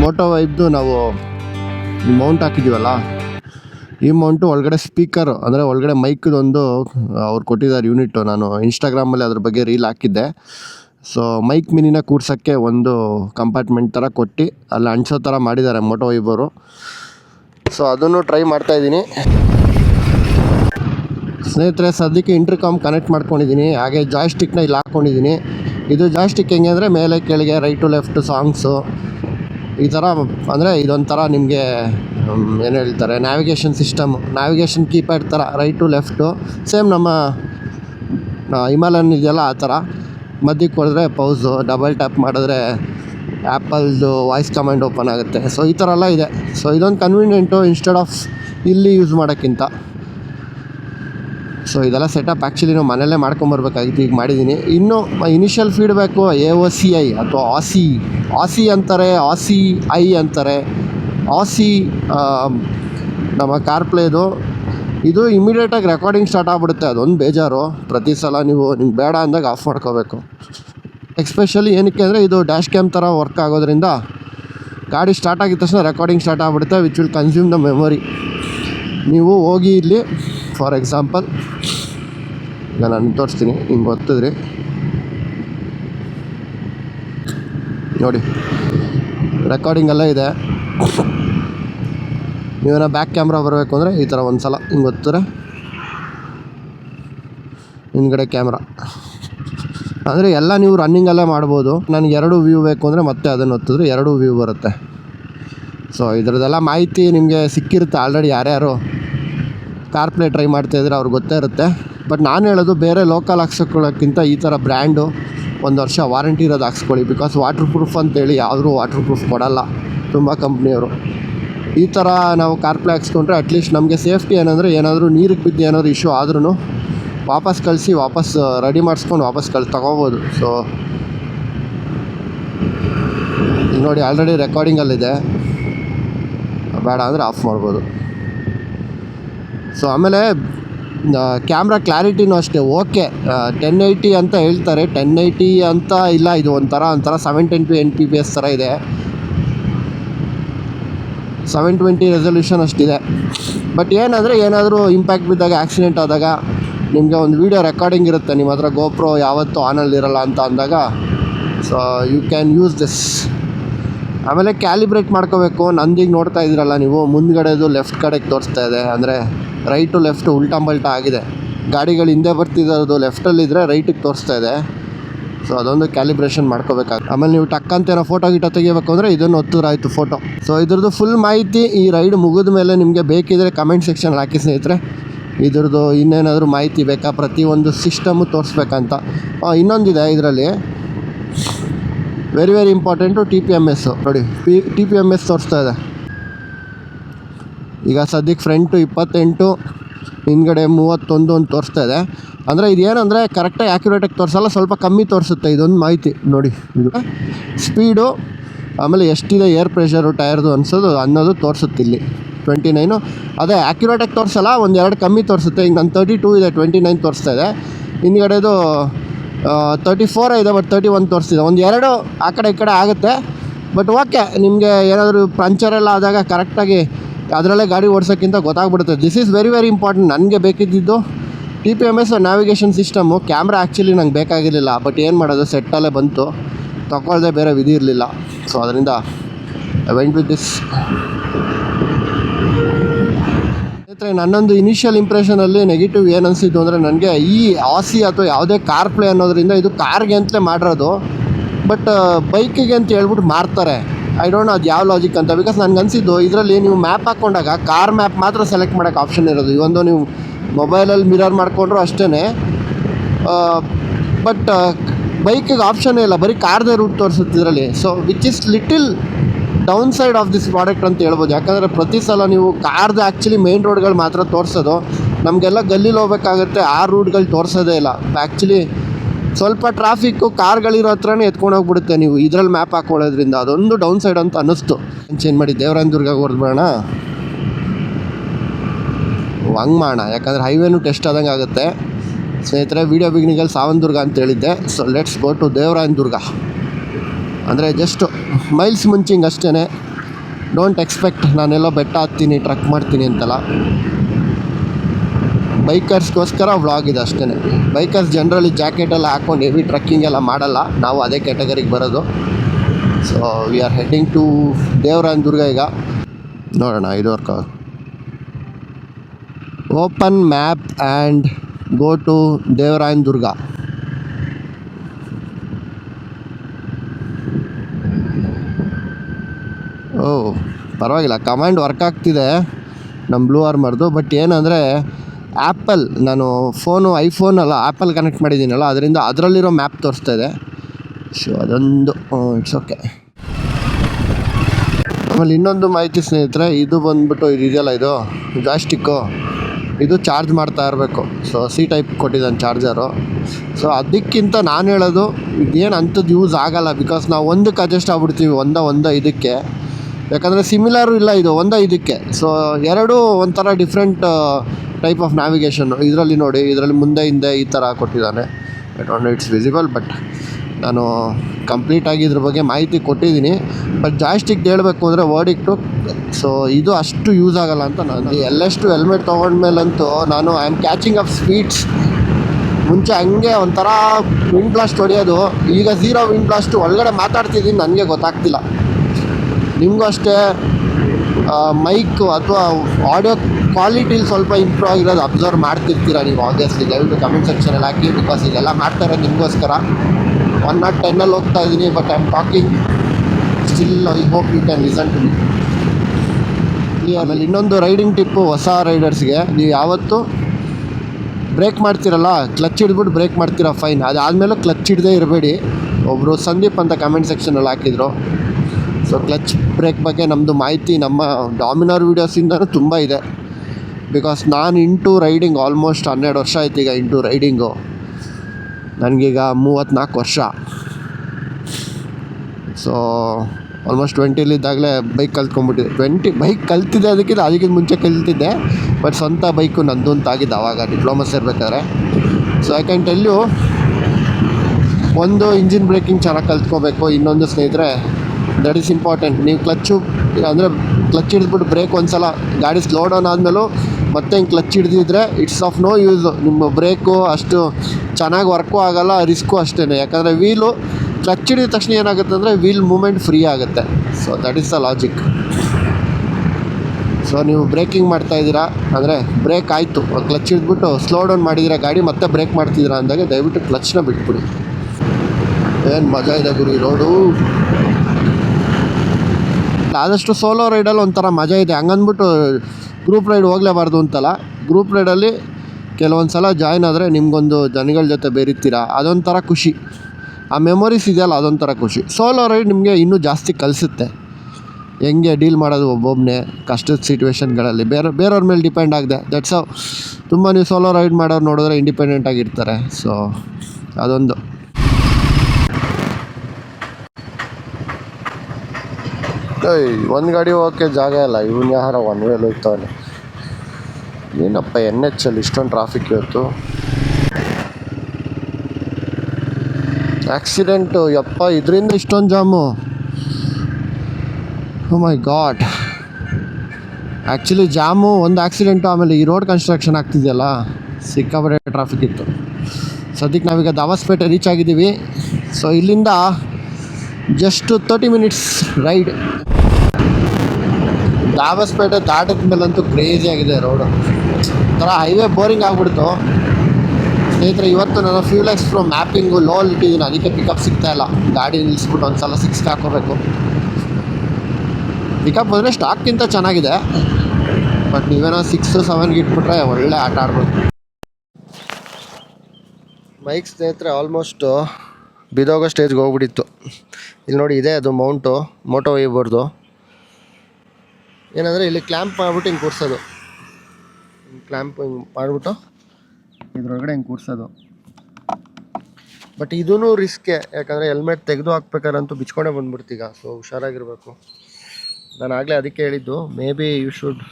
Moto ವೈಬ್ದು ನಾವು Mount ಹಾಕಿದ್ದೀವಲ್ಲ ಈ mount ಒಳಗಡೆ ಸ್ಪೀಕರ್ ಅಂದರೆ ಒಳಗಡೆ ಮೈಕ್ದೊಂದು ಅವ್ರು ಕೊಟ್ಟಿದ್ದಾರೆ ಯೂನಿಟ್ಟು ನಾನು ಇನ್ಸ್ಟಾಗ್ರಾಮಲ್ಲಿ ಅದ್ರ ಬಗ್ಗೆ ರೀಲ್ ಹಾಕಿದ್ದೆ. ಸೊ ಮೈಕ್ ಮಿನಿನ ಕೂರ್ಸೋಕ್ಕೆ ಒಂದು ಕಂಪಾರ್ಟ್ಮೆಂಟ್ ಥರ ಕೊಟ್ಟು, ಅಲ್ಲಿ ಅಂಟಿಸೋ ಥರ ಮಾಡಿದ್ದಾರೆ ಮೋಟೋ ವೈಬರು ಸೊ ಅದನ್ನು ಟ್ರೈ ಮಾಡ್ತಾ ಇದ್ದೀನಿ. ಸ್ನೇಹಿತರೆ, ಸದ್ಯಕ್ಕೆ ಇಂಟರ್ಕಾಮ್ ಕನೆಕ್ಟ್ ಮಾಡ್ಕೊಂಡಿದ್ದೀನಿ. ಹಾಗೆ ಜಾಯ್ಸ್ಟಿಕ್ನ ಇಲ್ಲಿ ಹಾಕ್ಕೊಂಡಿದ್ದೀನಿ ಇದು ಜಾಯ್ಸ್ಟಿಕ್ ಹೆಂಗೆ ಅಂದರೆ, ಮೇಲೆ ಕೆಳಗೆ ರೈಟು ಲೆಫ್ಟು ಸಾಂಗ್ಸು ಈ ಥರ ಅಂದರೆ ಇದೊಂಥರ ನಿಮಗೆ ಏನು ಹೇಳ್ತಾರೆ ನ್ಯಾವಿಗೇಷನ್ ಸಿಸ್ಟಮ್ ನ್ಯಾವಿಗೇಷನ್ ಕೀಪ್ಯಾಡ್ ಥರ ರೈಟು ಲೆಫ್ಟು ಸೇಮ್ ನಮ್ಮ ಹಿಮಾಲಯನ್ ಇದೆಯಲ್ಲ ಆ ಥರ ಮಧ್ಯಕ್ಕೆ ಹೊಡೆದ್ರೆ ಪೌಸು ಡಬಲ್ ಟ್ಯಾಪ್ ಮಾಡಿದ್ರೆ ಆ್ಯಪಲ್ದು ವಾಯ್ಸ್ ಕಮಾಂಡ್ ಓಪನ್ ಆಗುತ್ತೆ. ಸೊ ಈ ಥರ ಎಲ್ಲ ಇದೆ. ಸೊ ಇದೊಂದು ಕನ್ವೀನಿಯೆಂಟು ಇನ್ಸ್ಟೆಡ್ ಆಫ್ ಇಲ್ಲಿ ಯೂಸ್ ಮಾಡೋಕ್ಕಿಂತ. ಸೊ ಇದೆಲ್ಲ ಸೆಟಪ್ ಆ್ಯಕ್ಚುಲಿ ನಾವು ಮನೆಯಲ್ಲೇ ಮಾಡ್ಕೊಂಬರ್ಬೇಕಾಗಿತ್ತು ಈಗ ಮಾಡಿದ್ದೀನಿ ಇನ್ನು initial feedback A O C I ಅಥವಾ ಆಸಿ ಆಸಿ ಅಂತಾರೆ ಆಸಿ ಐ ಅಂತಾರೆ. ಆಸಿ ನಮ್ಮ ಕಾರ್ಪ್ಲೇದು ಇದು ಇಮಿಡಿಯೇಟಾಗಿ ರೆಕಾರ್ಡಿಂಗ್ ಸ್ಟಾರ್ಟ್ ಆಗ್ಬಿಡುತ್ತೆ, ಅದೊಂದು ಬೇಜಾರು. ಪ್ರತಿ ಸಲ ನೀವು, ನಿಮ್ಗೆ ಬೇಡ ಅಂದಾಗ ಆಫ್ ಮಾಡ್ಕೋಬೇಕು. ಎಕ್ಸ್ಪೆಷಲಿ ಏನಕ್ಕೆ ಅಂದರೆ, ಇದು ಡ್ಯಾಶ್ ಕ್ಯಾಮ್ ಥರ ವರ್ಕ್ ಆಗೋದ್ರಿಂದ ಗಾಡಿ ಸ್ಟಾರ್ಟ್ ಆಗಿದ ತಕ್ಷಣ ರೆಕಾರ್ಡಿಂಗ್ ಸ್ಟಾರ್ಟ್ ಆಗ್ಬಿಡುತ್ತೆ which will consume the memory ನೀವು ಹೋಗಿ ಇಲ್ಲಿ ಫಾರ್ ಎಕ್ಸಾಂಪಲ್ ನಾನು ತೋರಿಸ್ತೀನಿ ಹಿಂಗೆ ಒತ್ತಿದ್ರಿ ನೋಡಿ ರೆಕಾರ್ಡಿಂಗ್ ಎಲ್ಲ ಇದೆ. ನೀವೇನೋ ಬ್ಯಾಕ್ ಕ್ಯಾಮ್ರಾ ಬರಬೇಕು ಅಂದರೆ ಈ ಥರ ಒಂದು ಸಲ ಹಿಂಗೆ ಗೊತ್ತಿದ್ರೆ. ಹಿಂದ್ಗಡೆ ಕ್ಯಾಮ್ರಾ ಅಂದರೆ ಎಲ್ಲ ನೀವು ರನ್ನಿಂಗಲ್ಲೇ ಮಾಡ್ಬೋದು. ನನಗೆ ಎರಡು ವ್ಯೂ ಬೇಕು ಅಂದರೆ ಮತ್ತೆ ಅದನ್ನು ಒತ್ತಿದ್ರೆ ಎರಡು ವ್ಯೂ ಬರುತ್ತೆ. ಸೊ ಇದ್ರದ್ದೆಲ್ಲ ಮಾಹಿತಿ ನಿಮಗೆ ಸಿಕ್ಕಿರುತ್ತೆ ಆಲ್ರೆಡಿ ಯಾರ್ಯಾರು. ಕಾರ್ಪ್ಲೇ ಟ್ರೈ ಮಾಡ್ತಾಯಿದ್ರೆ ಅವ್ರಿಗೆ ಗೊತ್ತೇ ಇರುತ್ತೆ. ಬಟ್ ನಾನು ಹೇಳೋದು ಬೇರೆ ಲೋಕಲ್ ಹಾಕ್ಸ್ಕೊಳ್ಳೋಕ್ಕಿಂತ ಈ ಥರ ಬ್ರ್ಯಾಂಡು ಒಂದು ವರ್ಷ ವಾರಂಟಿ ಇರೋದು ಹಾಕ್ಸ್ಕೊಳ್ಳಿ ಬಿಕಾಸ್ ವಾಟ್ರ್ ಪ್ರೂಫ್ ಅಂತೇಳಿ ಯಾವುದೂ ವಾಟ್ರ್ ಪ್ರೂಫ್ ಕೊಡಲ್ಲ ತುಂಬ ಕಂಪ್ನಿಯವರು. ಈ ಥರ ನಾವು ಕಾರ್ಪ್ಲೇ ಹಾಕ್ಸ್ಕೊಂಡ್ರೆ ಅಟ್ಲೀಸ್ಟ್ ನಮಗೆ ಸೇಫ್ಟಿ ಏನಂದರೆ ಏನಾದರೂ ನೀರಿಗೆ ಬಿದ್ದು ಏನಾದರೂ ಇಶ್ಯೂ ಆದ್ರೂ ವಾಪಸ್ ಕಳಿಸಿ, ವಾಪಸ್ ರೆಡಿ ಮಾಡಿಸ್ಕೊಂಡು ವಾಪಸ್ ಕಳ್, ತಗೋಬೋದು. ಸೊ ನೋಡಿ ಆಲ್ರೆಡಿ ರೆಕಾರ್ಡಿಂಗಲ್ಲಿದೆ ಬೇಡ ಅಂದರೆ ಆಫ್ ಮಾಡ್ಬೋದು. ಸೊ ಆಮೇಲೆ ಕ್ಯಾಮ್ರಾ ಕ್ಲಾರಿಟಿನೂ ಅಷ್ಟೇ ಓಕೆ ಟೆನ್ ಏಯ್ಟಿ ಅಂತ ಹೇಳ್ತಾರೆ. ಟೆನ್ ಏಯ್ಟಿ ಅಂತ ಇಲ್ಲ, ಇದು ಒಂಥರ ಒಂಥರ seven ten two N P P S ಥರ ಇದೆ. ಸೆವೆನ್ ಟ್ವೆಂಟಿ ರೆಸೊಲ್ಯೂಷನ್ ಅಷ್ಟಿದೆ. ಬಟ್ ಏನಂದರೆ, ಏನಾದರೂ ಇಂಪ್ಯಾಕ್ಟ್ ಬಿದ್ದಾಗ ಆಕ್ಸಿಡೆಂಟ್ ಆದಾಗ, ನಿಮಗೆ ಒಂದು ವೀಡಿಯೋ ರೆಕಾರ್ಡಿಂಗ್ ಇರುತ್ತೆ. ನಿಮ್ಮ ಹತ್ರ ಗೋಪ್ರೋ ಯಾವತ್ತೂ ಆನಲ್ಲಿ ಇರಲ್ಲ ಅಂತ ಅಂದಾಗ so you can use this ಆಮೇಲೆ ಕ್ಯಾಲಿಬ್ರೇಟ್ ಮಾಡ್ಕೋಬೇಕು. ನಂದಿಗೆ ನೋಡ್ತಾ ಇದ್ದೀರಲ್ಲ ನೀವು, ಮುಂದ್ಗಡೆದು ಲೆಫ್ಟ್ ಕಡೆಗೆ ತೋರಿಸ್ತಾ ಇದೆ. ಅಂದರೆ ರೈಟು ಲೆಫ್ಟು ಉಲ್ಟಂಬಲ್ಟ ಆಗಿದೆ. ಗಾಡಿಗಳು ಹಿಂದೆ ಬರ್ತಿರೋದು ಲೆಫ್ಟಲ್ಲಿದ್ದರೆ ರೈಟಿಗೆ ತೋರಿಸ್ತಾ ಇದೆ. ಸೊ ಅದೊಂದು ಕ್ಯಾಲಿಬ್ರೇಷನ್ ಮಾಡ್ಕೋಬೇಕಾಗುತ್ತೆ. ಆಮೇಲೆ ನೀವು ಟಕ್ ಅಂತ ಏನೋ ಫೋಟೋ ಗಿಟೋ ತೆಗಿಬೇಕು ಅಂದರೆ ಇದನ್ನು ಆಯಿತು ಫೋಟೋ. ಸೊ ಇದ್ರದ್ದು ಫುಲ್ ಮಾಹಿತಿ ಈ ರೈಡ್ ಮುಗಿದ ಮೇಲೆ ನಿಮಗೆ ಬೇಕಿದ್ರೆ ಕಮೆಂಟ್ ಸೆಕ್ಷನ್ ಹಾಕಿ ಸ್ನೇಹಿತರೆ. ಇದ್ರದ್ದು ಇನ್ನೇನಾದರೂ ಮಾಹಿತಿ ಬೇಕಾ? ಪ್ರತಿಯೊಂದು ಸಿಸ್ಟಮು ತೋರಿಸ್ಬೇಕಂತ. ಇನ್ನೊಂದಿದೆ ಇದರಲ್ಲಿ. Very very important T P M S ನೋಡಿ P T P M S ತೋರಿಸ್ತಾ ಇದೆ. ಈಗ ಸದ್ಯಕ್ಕೆ ಫ್ರಂಟು ಇಪ್ಪತ್ತೆಂಟು, ಹಿಂದ್ಗಡೆ ಮೂವತ್ತೊಂದು ಅಂತ ತೋರಿಸ್ತಾ ಇದೆ. ಅಂದರೆ ಇದೇನಂದರೆ ಕರೆಕ್ಟಾಗಿ ಆ್ಯಕ್ಯುರೇಟಾಗಿ ತೋರಿಸಲ್ಲ, ಸ್ವಲ್ಪ ಕಮ್ಮಿ ತೋರಿಸುತ್ತೆ ಇದೊಂದು ಮಾಹಿತಿ. ನೋಡಿ, ಇದು ಸ್ಪೀಡು ಆಮೇಲೆ ಎಷ್ಟಿದೆ ಏರ್ ಪ್ರೆಷರು ಟೈರ್ದು ಅನ್ಸೋದು, ಅನ್ನೋದು ತೋರಿಸುತ್ತೆ ಇಲ್ಲಿ. ಟ್ವೆಂಟಿ ನೈನು ಅದೇ ಆ್ಯಕ್ಯುರೇಟಾಗಿ ತೋರಿಸಲ್ಲ, ಒಂದು ಎರಡು ಕಮ್ಮಿ ತೋರಿಸುತ್ತೆ. ಈಗ ನಾನು ತರ್ಟಿ ಟೂ ಇದೆ ಟ್ವೆಂಟಿ ನೈನ್ ತೋರಿಸ್ತಾ ಇದೆ. ಹಿಂದ್ಗಡೆದು ತರ್ಟಿ ಫೋರ್ ಇದೆ ಬಟ್ ತರ್ಟಿ ಒನ್ ತೋರಿಸ್ತಿದೆ. ಒಂದು ಎರಡು ಆ ಕಡೆ ಈ ಕಡೆ ಆಗುತ್ತೆ. ಬಟ್ ಓಕೆ ನಿಮಗೆ ಏನಾದರೂ ಪಂಚರ್ ಎಲ್ಲ ಆದಾಗ ಕರೆಕ್ಟಾಗಿ ಅದರಲ್ಲೇ ಗಾಡಿ ಓಡಿಸೋಕ್ಕಿಂತ ಗೊತ್ತಾಗ್ಬಿಡುತ್ತೆ. This is very very important ನನಗೆ ಬೇಕಿದ್ದಿದ್ದು T P M S navigation system camera actually ನಂಗೆ ಬೇಕಾಗಿರಲಿಲ್ಲ. ಬಟ್ ಏನು ಮಾಡೋದು? ಸೆಟ್ಟಲ್ಲೇ ಬಂತು. ತಗೊಳ್ಳದೆ ಬೇರೆ ವಿಧಿ ಇರಲಿಲ್ಲ. ಸೊ ಅದರಿಂದ ಐ ವೆಂಟ್ ವಿತ್ ದಿಸ್ ಸ್ನೇಹಿತರೆ, ನನ್ನೊಂದು ಇನಿಷಿಯಲ್ ಇಂಪ್ರೆಷನಲ್ಲಿ ನೆಗೆಟಿವ್ ಏನು ಅನಿಸಿದ್ದು ಅಂದರೆ ನನಗೆ ಈ ಆಸಿ ಅಥವಾ ಯಾವುದೇ ಕಾರ್ ಪ್ಲೇ ಅನ್ನೋದರಿಂದ ಇದು ಕಾರ್ಗೆ ಅಂತಲೇ ಮಾಡಿರೋದು. ಬಟ್ ಬೈಕಿಗೆ ಅಂತ ಹೇಳ್ಬಿಟ್ಟು ಮಾರ್ತಾರೆ. ಐ ಡೋಂಟ್ ಅದು ಯಾವ ಲಾಜಿಕ್ ಅಂತ. ಬಿಕಾಸ್ ನನಗೆ ಅನಿಸಿದ್ದು ಇದರಲ್ಲಿ ನೀವು ಮ್ಯಾಪ್ ಹಾಕ್ಕೊಂಡಾಗ ಕಾರ್ ಮ್ಯಾಪ್ ಮಾತ್ರ ಸೆಲೆಕ್ಟ್ ಮಾಡೋಕೆ ಆಪ್ಷನ್ ಇರೋದು. ಇವೊಂದು ನೀವು ಮೊಬೈಲಲ್ಲಿ ಮಿರರ್ ಮಾಡಿಕೊಂಡ್ರು ಅಷ್ಟೇ ಬಟ್ ಬೈಕಿಗೆ ಆಪ್ಷನ್ನೇ ಇಲ್ಲ. ಬರೀ ಕಾರ್ದೇ ರೂಟ್ ತೋರಿಸುತ್ತೆ ಇದರಲ್ಲಿ. So which is little down side of this product ಅಂತ ಹೇಳ್ಬೋದು. ಯಾಕಂದರೆ ಪ್ರತಿ ಸಲ ನೀವು ಕಾರ್ದು ಆ್ಯಕ್ಚುಲಿ ಮೇನ್ ರೋಡ್ಗಳು ಮಾತ್ರ ತೋರಿಸೋದು. ನಮಗೆಲ್ಲ ಗಲ್ಲಿಲಿ ಹೋಗ್ಬೇಕಾಗತ್ತೆ. ಆ ರೂಟ್ಗಳು ತೋರಿಸೋದೇ ಇಲ್ಲ. ಆ್ಯಕ್ಚುಲಿ ಸ್ವಲ್ಪ ಟ್ರಾಫಿಕ್ಕು ಕಾರ್ಗಳಿರೋ ಹತ್ರನೇ ಎತ್ಕೊಂಡು ಹೋಗ್ಬಿಡುತ್ತೆ ನೀವು. ಇದ್ರಲ್ಲಿ ಮ್ಯಾಪ್ ಹಾಕೊಳ್ಳೋದ್ರಿಂದ. ಅದೊಂದು ಡೌನ್ ಸೈಡ್ ಅಂತ ಅನ್ನಿಸ್ತು. ಚೇಂಜ್ ಮಾಡಿ ದೇವರಾಯನ ದುರ್ಗ ಹೊರಡ್ಬೇಡ ಹಂಗೆ ಮಾಡೋಣ. ಯಾಕಂದರೆ ಹೈವೇನು ಟೆಸ್ಟ್ ಆದಂಗೆ ಆಗುತ್ತೆ. ಸ್ನೇಹಿತರೆ ವೀಡಿಯೋ ಬಿಗಿನಿಗಲ್ಲಿ ಸಾವನದುರ್ಗ ಅಂತ ಹೇಳಿದ್ದೆ. So let's go to Devarayanadurga. ಅಂದರೆ ಜಸ್ಟ್ ಮೈಲ್ಸ್ ಮುಂಚಿಂಗ್ ಅಷ್ಟೇ ಡೋಂಟ್ ಎಕ್ಸ್ಪೆಕ್ಟ್ ನಾನೆಲ್ಲೋ ಬೆಟ್ಟ ಹತ್ತೀನಿ ಟ್ರಕ್ ಮಾಡ್ತೀನಿ ಅಂತಲ್ಲ. ಬೈಕರ್ಸ್ಗೋಸ್ಕರ ವ್ಲಾಗ್ ಇದೆ ಅಷ್ಟೇ. ಬೈಕರ್ಸ್ ಜನರಲಿ ಜಾಕೆಟ್ ಎಲ್ಲ ಹಾಕೊಂಡು ಹೆವಿ ಟ್ರಕ್ಕಿಂಗ್ ಎಲ್ಲ ಮಾಡಲ್ಲ. ನಾವು ಅದೇ ಕ್ಯಾಟಗರಿಗೆ ಬರೋದು. So we are heading to Devarayanadurga ಈಗ. ನೋಡೋಣ, ಇದು work open map and go to Devarayanadurga ಓ, ಪರವಾಗಿಲ್ಲ. ಕಮಾಂಡ್ ವರ್ಕ್ ಆಗ್ತಿದೆ. ನಮ್ಮ ಬ್ಲೂ ಆರ್ಮರ್ದು ಬಟ್ ಏನಂದರೆ ಆ್ಯಪಲ್, ನಾನು ಫೋನು ಅಲ್ಲ ಆ್ಯಪಲ್ ಕನೆಕ್ಟ್ ಮಾಡಿದ್ದೀನಲ್ಲ, ಅದರಿಂದ ಅದರಲ್ಲಿರೋ ಮ್ಯಾಪ್ ತೋರಿಸ್ತಾ ಇದೆ. ಸೊ ಅದೊಂದು ಇಟ್ಸ್ ಓಕೆ ಆಮೇಲೆ ಇನ್ನೊಂದು ಮಾಹಿತಿ ಸ್ನೇಹಿತರೆ, ಇದು ಬಂದ್ಬಿಟ್ಟು ಇದು ಇದೆಯಲ್ಲ ಇದು? ಜಾಸ್ಟಿಕ್ಕು ಇದು ಚಾರ್ಜ್ ಮಾಡ್ತಾ ಇರಬೇಕು. ಸೊ ಸಿ ಟೈಪ್ ಕೊಟ್ಟಿದ್ದಾನೆ ಚಾರ್ಜರು ಸೊ ಅದಕ್ಕಿಂತ ನಾನು ಹೇಳೋದು, ಇದೇನು ಅಂಥದ್ದು ಯೂಸ್ ಆಗಲ್ಲ ಬಿಕಾಸ್ ನಾವು ಒಂದಕ್ಕೆ ಅಡ್ಜಸ್ಟ್ ಆಗ್ಬಿಡ್ತೀವಿ, ಒಂದ ಒಂದ, ಇದಕ್ಕೆ. ಯಾಕಂದರೆ ಸಿಮಿಲರು ಇಲ್ಲ ಇದು, ಒಂದ, ಇದಕ್ಕೆ. ಸೊ ಎರಡು ಒಂಥರ ಡಿಫ್ರೆಂಟ್ ಟೈಪ್ ಆಫ್ ನ್ಯಾವಿಗೇಷನ್ ಇದರಲ್ಲಿ ನೋಡಿ, ಇದರಲ್ಲಿ ಮುಂದೆ, ಹಿಂದೆ ಈ ಥರ ಕೊಟ್ಟಿದ್ದಾನೆ. I know it's visible but ನಾನು ಕಂಪ್ಲೀಟಾಗಿ ಇದ್ರ ಬಗ್ಗೆ ಮಾಹಿತಿ ಕೊಟ್ಟಿದ್ದೀನಿ. ಬಟ್ ಜಾಸ್ಟಿಗೆ ಹೇಳಬೇಕು ಅಂದರೆ ವರ್ಡಿಕ್ಟು ಸೊ ಇದು ಅಷ್ಟು ಯೂಸ್ ಆಗಲ್ಲ ಅಂತ ನಾನು ಎಲ್ಲಷ್ಟು ಹೆಲ್ಮೆಟ್ ತೊಗೊಂಡ್ಮೇಲಂತೂ ನಾನು I am catching up speeds ಮುಂಚೆ ಹಂಗೆ ಒಂಥರ ವಿಂಡ್ ಬ್ಲಾಸ್ಟ್ ಹೊಡೆಯೋದು. ಈಗ ಝೀರೋ ವಿನ್ ಬ್ಲಾಸ್ಟು ಒಳಗಡೆ ಮಾತಾಡ್ತಿದ್ದೀನಿ, ನನಗೆ ಗೊತ್ತಾಗ್ತಿಲ್ಲ. ನಿಮಗೂ ಅಷ್ಟೇ ಮೈಕ್ ಅಥವಾ ಆಡಿಯೋ ಕ್ವಾಲಿಟಿಲಿ ಸ್ವಲ್ಪ ಇಂಪ್ರೂವ್ ಆಗಿರೋದು ಅಬ್ಸರ್ವ್ ಮಾಡ್ತಿರ್ತೀರ ನೀವು ಆಬ್ವಿಯಸ್ಲಿ ದಯವಿಟ್ಟು ಕಮೆಂಟ್ ಸೆಕ್ಷನಲ್ಲಿ ಹಾಕಿ ಬಿಕಾಸ್ ಇದೆಲ್ಲ ಮಾಡ್ತಾ ಇರೋದು ನಿಮಗೋಸ್ಕರ. ಒನ್ ನಾಟ್ ಟೆನ್ನಲ್ಲಿ ಹೋಗ್ತಾ ಇದ್ದೀನಿ but I am talking still I hope you can listen to me ಆಮೇಲೆ ಇನ್ನೊಂದು ರೈಡಿಂಗ್ ಟಿಪ್ಪು ಹೊಸ ರೈಡರ್ಸ್ಗೆ ನೀವು ಯಾವತ್ತು ಬ್ರೇಕ್ ಮಾಡ್ತಿರಲ್ಲ ಕ್ಲಚ್ ಹಿಡ್ಬಿಟ್ಟು ಬ್ರೇಕ್ ಮಾಡ್ತೀರಾ ಫೈನ್ ಅದಾದಮೇಲೆ ಕ್ಲಚ್ ಹಿಡ್ದೇ ಇರಬೇಡಿ. ಒಬ್ಬರು ಸಂದೀಪ್ ಅಂತ ಕಮೆಂಟ್ ಸೆಕ್ಷನಲ್ಲಿ ಹಾಕಿದ್ರು. ಸೊ ಕ್ಲಚ್ ಬ್ರೇಕ್ ಬಗ್ಗೆ ನಮ್ಮದು ಮಾಹಿತಿ ನಮ್ಮ ಡಾಮಿನಾರ್ ವೀಡಿಯೋಸಿಂದನೂ ತುಂಬ ಇದೆ. ಬಿಕಾಸ್ ನಾನು ಇಂಟು ರೈಡಿಂಗ್ ಆಲ್ಮೋಸ್ಟ್ ಹನ್ನೆರಡು ವರ್ಷ ಆಯ್ತು ಈಗ ಇಂಟು ರೈಡಿಂಗು ನನಗೀಗ ಮೂವತ್ತ್ನಾಲ್ಕು ವರ್ಷ. ಸೊ ಆಲ್ಮೋಸ್ಟ್ ಟ್ವೆಂಟಿಲಿದ್ದಾಗಲೇ ಬೈಕ್ ಕಲ್ತ್ಕೊಂಡ್ಬಿಟ್ಟಿದ್ದೆ. ಟ್ವೆಂಟಿ ಬೈಕ್ ಕಲ್ತಿದ್ದೆ ಅದಕ್ಕಿಂತ ಅದಕ್ಕಿಂತ ಮುಂಚೆ ಕಲ್ತಿದ್ದೆ. ಬಟ್ ಸ್ವಂತ ಬೈಕು ನಂದು ಅಂತ ಆಗಿದ್ದು ಆವಾಗ diploma ಸೇರ್ಬೇಕಾದ್ರೆ so I can tell you ಒಂದು ಇಂಜಿನ್ ಬ್ರೇಕಿಂಗ್ ಚೆನ್ನಾಗಿ ಕಲ್ತ್ಕೋಬೇಕು. ಇನ್ನೊಂದು ಸ್ನೇಹಿತರೆ ದಟ್ ಈಸ್ ಇಂಪಾರ್ಟೆಂಟ್ ನೀವು ಕ್ಲಚ್ಚು ಅಂದರೆ ಕ್ಲಚ್ ಹಿಡಿದ್ಬಿಟ್ಟು ಬ್ರೇಕ್ ಒಂದು ಸಲ ಗಾಡಿ ಸ್ಲೋ ಡೌನ್ ಆದಮೇಲೂ ಮತ್ತೆ ಹಿಂಗೆ ಕ್ಲಚ್ ಹಿಡಿದಿದ್ರೆ ಇಟ್ಸ್ ಆಫ್ ನೋ ಯೂಸ್ ನಿಮ್ಮ ಬ್ರೇಕು ಅಷ್ಟು ಚೆನ್ನಾಗಿ ವರ್ಕು ಆಗೋಲ್ಲ ರಿಸ್ಕು ಅಷ್ಟೇ ಯಾಕಂದರೆ ವೀಲು ಕ್ಲಚ್ ಹಿಡಿದ ತಕ್ಷಣ ಏನಾಗುತ್ತೆ ಅಂದರೆ ವೀಲ್ ಮೂಮೆಂಟ್ ಫ್ರೀ ಆಗುತ್ತೆ. So that is the logic so ನೀವು ಬ್ರೇಕಿಂಗ್ ಮಾಡ್ತಾ ಇದ್ದೀರಾ, ಅಂದರೆ ಬ್ರೇಕ್ ಆಯಿತು. ಕ್ಲಚ್ ಹಿಡಿದ್ಬಿಟ್ಟು ಸ್ಲೋ ಡೌನ್ ಮಾಡಿದ್ದೀರಾ ಗಾಡಿ, ಮತ್ತೆ ಬ್ರೇಕ್ ಮಾಡ್ತಿದ್ದೀರಾ ಅಂದಾಗ ದಯವಿಟ್ಟು ಕ್ಲಚ್ನ ಬಿಟ್ಬಿಡಿ. ಏನು ಮಜಾ ಇದೆ ಗುರಿ ರೋಡು ಆದಷ್ಟು ಸೋಲೋ ರೈಡಲ್ಲಿ ಒಂಥರ ಮಜಾ ಇದೆ. ಹಂಗಂದ್ಬಿಟ್ಟು ಗ್ರೂಪ್ ರೈಡ್ ಹೋಗಲೇಬಾರ್ದು ಅಂತಲ್ಲ. ಗ್ರೂಪ್ ರೈಡಲ್ಲಿ ಕೆಲವೊಂದು ಸಲ ಜಾಯ್ನ್ ಆದರೆ ನಿಮಗೊಂದು ಜನಗಳ ಜೊತೆ ಬೆರೀತೀರಾ ಅದೊಂಥರ ಖುಷಿ. ಆ ಮೆಮೊರೀಸ್ ಇದೆಯಲ್ಲ, ಅದೊಂಥರ ಖುಷಿ. ಸೋಲೋ ರೈಡ್ ನಿಮಗೆ ಇನ್ನೂ ಜಾಸ್ತಿ ಕಲಿಸುತ್ತೆ. ಹೆಂಗೆ ಡೀಲ್ ಮಾಡೋದು ಒಬ್ಬೊಬ್ಬನೇ ಕಷ್ಟದ ಸಿಚುವೇಶನ್ಗಳಲ್ಲಿ ಬೇರೆ, ಬೇರೆಯವ್ರ ಮೇಲೆ ಡಿಪೆಂಡ್ ಆಗಿದೆ. ದಟ್ಸ್ ಅವ್ ತುಂಬ ನೀವು ಸೋಲೋ ರೈಡ್ ಮಾಡೋರು ನೋಡಿದ್ರೆ ಇಂಡಿಪೆಂಡೆಂಟ್ ಆಗಿರ್ತಾರೆ. ಸೊ ಅದೊಂದು. ಒಂದು ಗಾಡಿ ಹೋಗೋಕ್ಕೆ ಜಾಗ ಇಲ್ಲ. ಇವನ್ ಯಾರ ಒನ್ ವೇಲ್ ಹೋಗ್ತಾವನೆ. ಏನಪ್ಪ ಎನ್ ಎಚ್ ಅಲ್ಲಿ ಇಷ್ಟೊಂದು ಟ್ರಾಫಿಕ್ ಇವತ್ತು. ಆಕ್ಸಿಡೆಂಟು ಯಪ್ಪ, ಇದರಿಂದ ಇಷ್ಟೊಂದು jam. My god actually jam ಒಂದು ಆಕ್ಸಿಡೆಂಟು ಆಮೇಲೆ ಈ ರೋಡ್ ಕನ್ಸ್ಟ್ರಕ್ಷನ್ ಆಗ್ತಿದೆಯಲ್ಲ, ಸಿಕ್ಕಾಪಟ್ಟೆ ಟ್ರಾಫಿಕ್ ಇತ್ತು. ಸದ್ಯಕ್ಕೆ ನಾವೀಗ ದಾವಸ್ಪೇಟೆ ರೀಚ್ ಆಗಿದ್ದೀವಿ. ಸೊ ಇಲ್ಲಿಂದ just thirty minutes ride Dabaspete ದಾಟದ ಮೇಲಂತೂ ಕ್ರೇಜಿ ಆಗಿದೆ ರೋಡು ಒಂಥರ ಹೈವೇ ಬೋರಿಂಗ್ ಆಗಿಬಿಡ್ತು. ಸ್ನೇಹಿತರೆ, ಇವತ್ತು ನಾನು ಫ್ಯೂಲ್ ಎಕ್ಸ್ಪ್ರೋ ಮ್ಯಾಪಿಂಗು ಲೋ ಇಟ್ಟಿದ್ದೀನಿ ಅದಕ್ಕೆ ಪಿಕಪ್ ಸಿಗ್ತಾ ಇಲ್ಲ. ಗಾಡಿ ನಿಲ್ಲಿಸ್ಬಿಟ್ಟು ಒಂದು ಸಲ ಸಿಕ್ಸ್ಗೆ ಹಾಕೋಬೇಕು. ಪಿಕಪ್ ಬಂದರೆ ಸ್ಟಾಕ್ಗಿಂತ ಚೆನ್ನಾಗಿದೆ. ಬಟ್ ನೀವೇನೋ ಸಿಕ್ಸ್ ಸೆವೆನ್ಗೆ ಇಟ್ಬಿಟ್ರೆ ಒಳ್ಳೆ ಆಟ ಆಡ್ಬೋದು. ಬೈಕ್ ಸ್ನೇಹಿತರೆ ಆಲ್ಮೋಸ್ಟು ಬಿದೋಗೋ ಸ್ಟೇಜ್ಗೆ ಹೋಗ್ಬಿಟ್ಟಿತ್ತು. ಇಲ್ಲಿ ನೋಡಿ ಇದೆ, ಅದು ಮೌಂಟು ಮೋಟೋ ವೇಬೋರ್ದು ಏನಂದರೆ ಇಲ್ಲಿ ಕ್ಲ್ಯಾಂಪ್ ಮಾಡಿಬಿಟ್ಟು ಹಿಂಗೆ ಕೂರಿಸೋದು. ಕ್ಲ್ಯಾಂಪ್ ಹಿಂಗೆ ಮಾಡಿಬಿಟ್ಟು ಇದ್ರೊಳಗಡೆ ಹಿಂಗೆ ಕೂರಿಸೋದು. ಬಟ್ ಇದೂ ರಿಸ್ಕೆ ಯಾಕಂದರೆ ಹೆಲ್ಮೆಟ್ ತೆಗೆದು ಹಾಕ್ಬೇಕಾರಂತೂ ಬಿಚ್ಕೊಂಡೇ ಬಂದ್ಬಿಡ್ತೀಗ ಸೊ ಹುಷಾರಾಗಿರಬೇಕು. ನಾನು ಆಗಲೇ ಅದಕ್ಕೆ ಹೇಳಿದ್ದು ಮೇ ಬಿ ಯು ಶುಡ್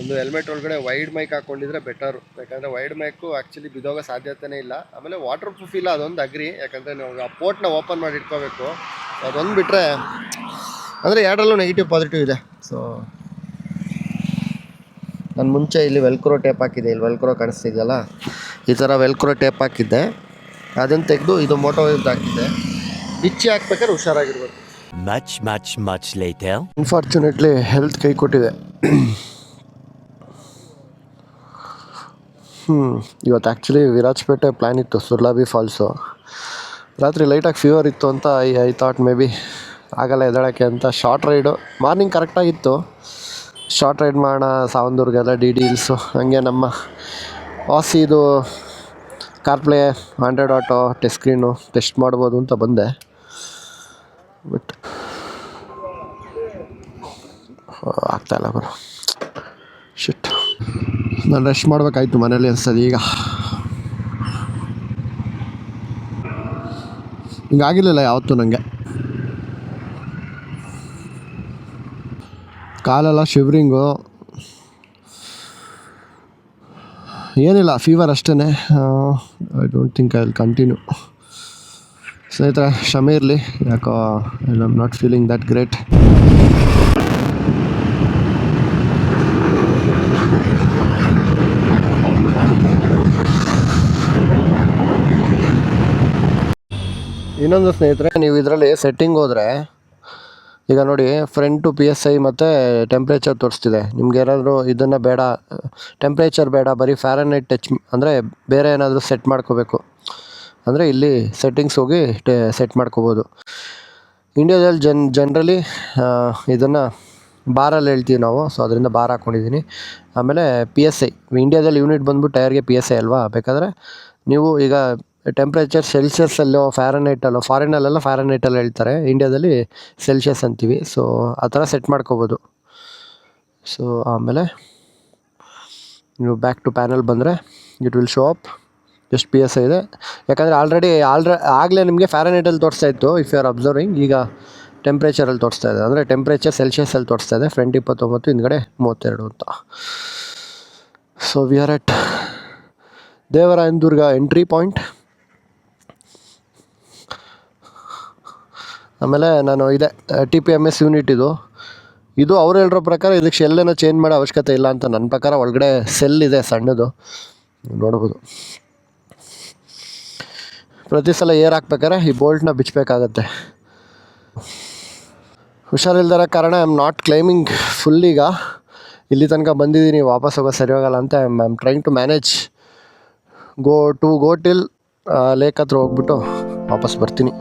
ಒಂದು ಹೆಲ್ಮೆಟ್ ಒಳಗಡೆ ವೈಡ್ ಮೈಕ್ ಹಾಕೊಂಡಿದ್ರೆ ಬೆಟರು ಯಾಕಂದರೆ ವೈಡ್ ಮೈಕು ಆ್ಯಕ್ಚುಲಿ ಬಿದ್ದೋಗೋ ಸಾಧ್ಯತೆನೇ ಇಲ್ಲ. ಆಮೇಲೆ ವಾಟರ್ ಪ್ರೂಫ್ ಇಲ್ಲ ಅದೊಂದು ಅಗ್ರಿ ಯಾಕಂದರೆ ನಾವು ಆ ಪೋರ್ಟ್ನ ಓಪನ್ ಮಾಡಿ ಇಟ್ಕೋಬೇಕು. ಅದೊಂದು ಬಿಟ್ಟರೆ ಅಂದರೆ ಎರಡರಲ್ಲೂ ನೆಗೆಟಿವ್ ಪಾಸಿಟಿವ್ ಇದೆ. ಸೊ ನಾನು ಮುಂಚೆ ಇಲ್ಲಿ ವೆಲ್ಕ್ರೋ ಟೇಪ್ ಹಾಕಿದ್ದೆ. ಇಲ್ಲಿ ವೆಲ್ಕ್ರೋ ಕಾಣಿಸ್ತಿದೆಯಲ್ಲ? ಈ ಥರ ವೆಲ್ಕ್ರೋ ಟೇಪ್ ಹಾಕಿದ್ದೆ. ಅದನ್ನು ತೆಗೆದು ಇದು ಮೋಟೋ ಹಾಕಿದ್ದೆ. ಬಿಚ್ಚಿ ಹಾಕ್ಬೇಕಾದ್ರೆ ಹುಷಾರಾಗಿರ್ಬೇಕು. ಮ್ಯಾಚ್ ಮ್ಯಾಚ್ ಮ್ಯಾಚ್ ಲೈತೆ ಅನ್ಫಾರ್ಚುನೇಟ್ಲಿ ಹೆಲ್ತ್ ಕೈ ಕೊಟ್ಟಿದೆ. ಹ್ಞೂ ಇವತ್ತು ಆ್ಯಕ್ಚುಲಿ ವಿರಾಜಪೇಟೆ ಪ್ಲ್ಯಾನ್ ಇತ್ತು ಸುರ್ಲಾಬಿ ಫಾಲ್ಸು ರಾತ್ರಿ ಲೈಟಾಗಿ ಫೀವರ್ ಇತ್ತು ಅಂತ I I thought maybe ಆಗಲ್ಲ ಎದ್ದೇಳೋಕ್ಕೆ ಅಂತ. ಶಾರ್ಟ್ ರೈಡು ಮಾರ್ನಿಂಗ್ ಕರೆಕ್ಟಾಗಿತ್ತು ಶಾರ್ಟ್ ರೈಡ್ ಮಾಡೋಣ ಸಾವಂದೂರ್ಗೆಲ್ಲ ಡಿ ಡಿ ಇಲ್ಸು ಹಂಗೆ ನಮ್ಮ ವಾಸಿದು CarPlay hundred auto test screen test ಮಾಡ್ಬೋದು ಅಂತ ಬಂದೆ. ಬಟ್ ಆಗ್ತಾಯಿಲ್ಲ ಬರೋ ಶಿಟ್ ನಾನು ರೆಸ್ಟ್ ಮಾಡಬೇಕಾಯ್ತು ಮನೇಲಿ ಅನ್ಸ್ತದೆ ಈಗ. ಹಿಂಗಾಗಿರಲಿಲ್ಲ ಯಾವತ್ತೂ ನನಗೆ ಕಾಲೆಲ್ಲ ಶಿವ್ರಿಂಗು ಏನಿಲ್ಲ ಫೀವರ್ ಅಷ್ಟೇ I don't think I will continue ಸ್ನೇಹಿತರೆ, ಕ್ಷಮೆ ಇರಲಿ. ಯಾಕೋ I am not feeling that great ಇನ್ನೊಂದು ಸ್ನೇಹಿತರೆ, ನೀವು ಇದರಲ್ಲಿ ಸೆಟ್ಟಿಂಗ್ ಹೋದರೆ, ಈಗ ನೋಡಿ ಫ್ರಂಟು ಪಿ ಎಸ್ ಐ ಮತ್ತು ಟೆಂಪ್ರೇಚರ್ ತೋರಿಸ್ತಿದೆ. ನಿಮ್ಗೆ ಏನಾದರೂ ಇದನ್ನು ಬೇಡ ಟೆಂಪ್ರೇಚರ್ ಬೇಡ, ಬರೀ ಫ್ಯಾರನೈಟ್ ಟಚ್ ಅಂದರೆ ಬೇರೆ ಏನಾದರೂ ಸೆಟ್ ಮಾಡ್ಕೋಬೇಕು. ಅಂದರೆ ಇಲ್ಲಿ ಸೆಟ್ಟಿಂಗ್ಸ್ ಹೋಗಿ ಸೆಟ್ ಮಾಡ್ಕೋಬೋದು. ಇಂಡಿಯಾದಲ್ಲಿ ಜನ್ ಜನ್ರಲಿ ಇದನ್ನು ಬಾರಲ್ಲಿ ಹೇಳ್ತೀವಿ ನಾವು ಸೊ ಅದರಿಂದ ಬಾರ್ ಹಾಕ್ಕೊಂಡಿದ್ದೀನಿ ಆಮೇಲೆ ಪಿ ಎಸ್ ಐ ಇಂಡಿಯಾದಲ್ಲಿ ಯೂನಿಟ್ ಬಂದ್ಬಿಟ್ಟು ಟೈರ್ಗೆ ಪಿ ಎಸ್ ಐ ಅಲ್ವಾ? ಬೇಕಾದರೆ ನೀವು ಈಗ ಟೆಂಪ್ರೇಚರ್ ಸೆಲ್ಸಿಯಸ್ಸಲ್ಲೋ ಫ್ಯಾರನೈಟಲ್ಲೋ ಫಾರಿನಲ್ಲೆಲ್ಲ ಫ್ಯಾರನೈಟಲ್ಲಿ ಹೇಳ್ತಾರೆ. ಇಂಡಿಯಾದಲ್ಲಿ ಸೆಲ್ಸಿಯಸ್ ಅಂತೀವಿ. ಸೊ ಆ ಥರ ಸೆಟ್ ಮಾಡ್ಕೋಬೋದು. ಸೊ ಆಮೇಲೆ ನೀವು ಬ್ಯಾಕ್ ಟು ಪ್ಯಾನಲ್ ಬಂದರೆ it will show up just P S I ಇದೆ. ಯಾಕಂದರೆ ಆಲ್ರೆಡಿ ಆಲ್ರೆ ಆಗಲೇ ನಿಮಗೆ ಫ್ಯಾರನೈಟಲ್ಲಿ ತೋರಿಸ್ತಾ ಇತ್ತು ಇಫ್ ಯು ಆರ್ ಅಬ್ಸರ್ವಿಂಗ್ ಈಗ ಟೆಂಪ್ರೇಚರಲ್ಲಿ ತೋರಿಸ್ತಾ ಇದೆ. ಅಂದರೆ ಟೆಂಪ್ರೇಚರ್ ಸೆಲ್ಸಿಯಸಲ್ಲಿ ತೋರಿಸ್ತಾ ಇದೆ. ಫ್ರೆಂಡ್ ಇಪ್ಪತ್ತೊಂಬತ್ತು, ಹಿಂದ್ಗಡೆ ಮೂವತ್ತೆರಡು ಅಂತ. So we are at Devarayanadurga entry point ಆಮೇಲೆ ನಾನು ಇದೆ T P M S unit ಇದು. ಇದು ಅವ್ರು ಹೇಳಿರೋ ಪ್ರಕಾರ ಇದಕ್ಕೆ ಶೆಲ್ಲೇನೋ ಚೇಂಜ್ ಮಾಡೋ ಅವಶ್ಯಕತೆ ಇಲ್ಲ ಅಂತ ನನ್ನ ಪ್ರಕಾರ ಒಳಗಡೆ ಸೆಲ್ ಇದೆ ಸಣ್ಣದು. ನೋಡ್ಬೋದು. ಪ್ರತಿ ಸಲ ಏರ್ ಹಾಕ್ಬೇಕಾರೆ ಈ ಬೋಲ್ಟ್ನ ಬಿಚ್ಚಬೇಕಾಗತ್ತೆ ಹುಷಾರಿಲ್ದರ ಕಾರಣ I am not climbing full ಈಗ. ಇಲ್ಲಿ ತನಕ ಬಂದಿದ್ದೀನಿ, ವಾಪಸ್ ಹೋಗೋ ಸರಿ ಹೋಗಲ್ಲ ಅಂತ I am trying to manage go to go till lake ಹತ್ರ ಹೋಗ್ಬಿಟ್ಟು ವಾಪಸ್ ಬರ್ತೀನಿ.